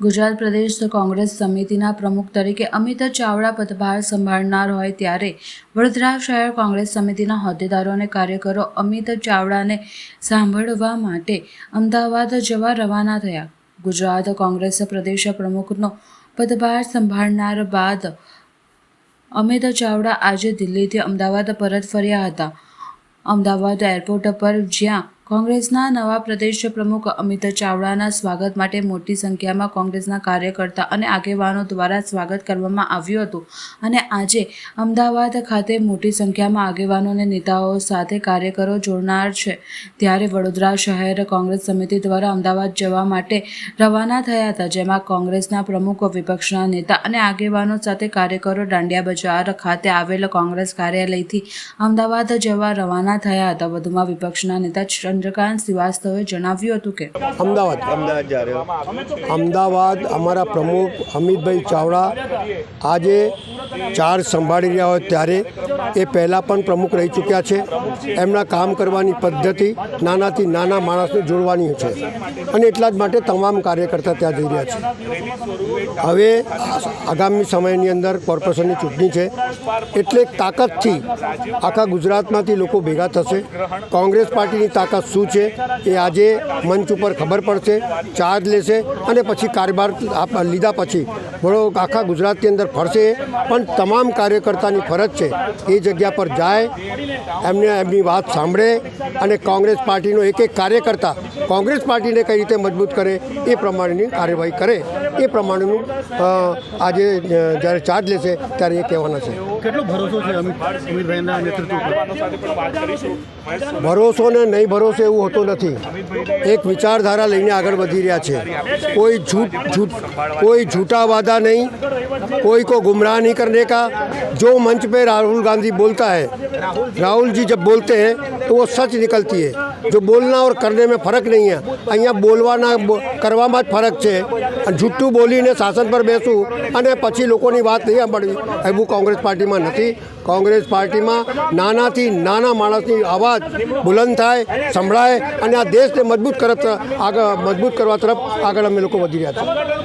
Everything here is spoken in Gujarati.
ગુજરાત પ્રદેશ કોંગ્રેસ સમિતિના પ્રમુખ તરીકે અમિત ચાવડા પદભાર સંભાળનાર હોય ત્યારે વડોદરા શહેર કોંગ્રેસ સમિતિના હોદ્દેદારો અને કાર્યકરો અમિત ચાવડાને સાંભળવા માટે અમદાવાદ જવા રવાના થયા. ગુજરાત કોંગ્રેસ પ્રદેશ પ્રમુખનો પદભાર સંભાળનાર બાદ અમિત ચાવડા આજે દિલ્હીથી અમદાવાદ પરત ફર્યા હતા. અમદાવાદ એરપોર્ટ પર જ્યાં કોંગ્રેસના નવા પ્રદેશ પ્રમુખ અમિત ચાવડાના સ્વાગત માટે મોટી સંખ્યામાં કોંગ્રેસના કાર્યકર્તા અને આગેવાનો દ્વારા સ્વાગત કરવામાં આવ્યું હતું. અને આજે અમદાવાદ ખાતે મોટી સંખ્યામાં આગેવાનો અને નેતાઓ સાથે કાર્યકરો જોડનાર છે. ત્યારે વડોદરા શહેર કોંગ્રેસ સમિતિ દ્વારા અમદાવાદ જવા માટે રવાના થયા હતા, જેમાં કોંગ્રેસના પ્રમુખ, વિપક્ષના નેતા અને આગેવાનો સાથે કાર્યકરો દાંડિયા બજાર ખાતે આવેલ કોંગ્રેસ કાર્યાલયથી અમદાવાદ જવા રવાના થયા હતા. વધુમાં વિપક્ષના નેતા ચંદ્રકાંત શ્રીવાસ્તવે જણાવ્યું હતું કે અમદાવાદ. અમદાવાદ જા રહ્યો અમદાવાદ અમારા પ્રમુખ અમિતભાઈ ચાવડા આજે ચાર્જ સંભાળી રહ્યા હોય ત્યારે એ પહેલાં પણ પ્રમુખ રહી ચૂક્યા છે. એમના કામ કરવાની પદ્ધતિ નાનાથી નાના માણસને જોડવાની છે. અને એટલા જ માટે તમામ કાર્યકર્તા ત્યાં જઈ રહ્યા છે. હવે આગામી સમયની અંદર કોર્પોરેશનની ચૂંટણી છે. એટલે તાકાતથી આખા ગુજરાતમાંથી લોકો ભેગા થશે. કોંગ્રેસ પાર્ટીની તાકાત શું છે એ આજે મંચ ઉપર ખબર પડશે, ચાર્જ લેશે અને પછી કારભાર લીધા પછી વડો આખા ગુજરાતની અંદર ફરશે પણ પણ તમામ કાર્યકર્તાની ફરજ છે એ જગ્યા પર જાય એમને એમની વાત સાંભળે અને કોંગ્રેસ પાર્ટીનો એક એક કાર્યકર્તા કોંગ્રેસ પાર્ટીને કઈ રીતે મજબૂત કરે એ પ્રમાણેની કાર્યવાહી કરે એ પ્રમાણેનું આજે જ્યારે ચાર્જ લેશે ત્યારે એ કહેવાના છે. કેટલો ભરોસો છે ભરોસો ને નહીં ભરોસો એવું હોતું નથી. એક વિચારધારા લઈને આગળ વધી રહ્યા છે. કોઈ જૂઠ જૂઠ કોઈ જૂઠા વાદા નહીં કોઈ કો ગુમરાહ નહીં करने का जो मंच पे राहुल गांधी बोलता है राहुल जी जब बोलते हैं तो वो सच निकलती है जो बोलना और करने में फर्क नहीं है અહીંયા બોલવાના બો- કરવામાં જ ફરક છે અને જૂઠું બોલીને શાસન પર બેસવું અને પછી લોકોની વાત નહીં સાંભળવી એવું કોંગ્રેસ પાર્ટીમાં નથી કોંગ્રેસ પાર્ટીમાં નાનાથી નાના માણસની અવાજ બુલંદ થાય સંભળાય અને આ દેશને મજબૂત કરત આગળ મજબૂત કરવા તરફ આગળ અમે લોકો વધી રહ્યા છીએ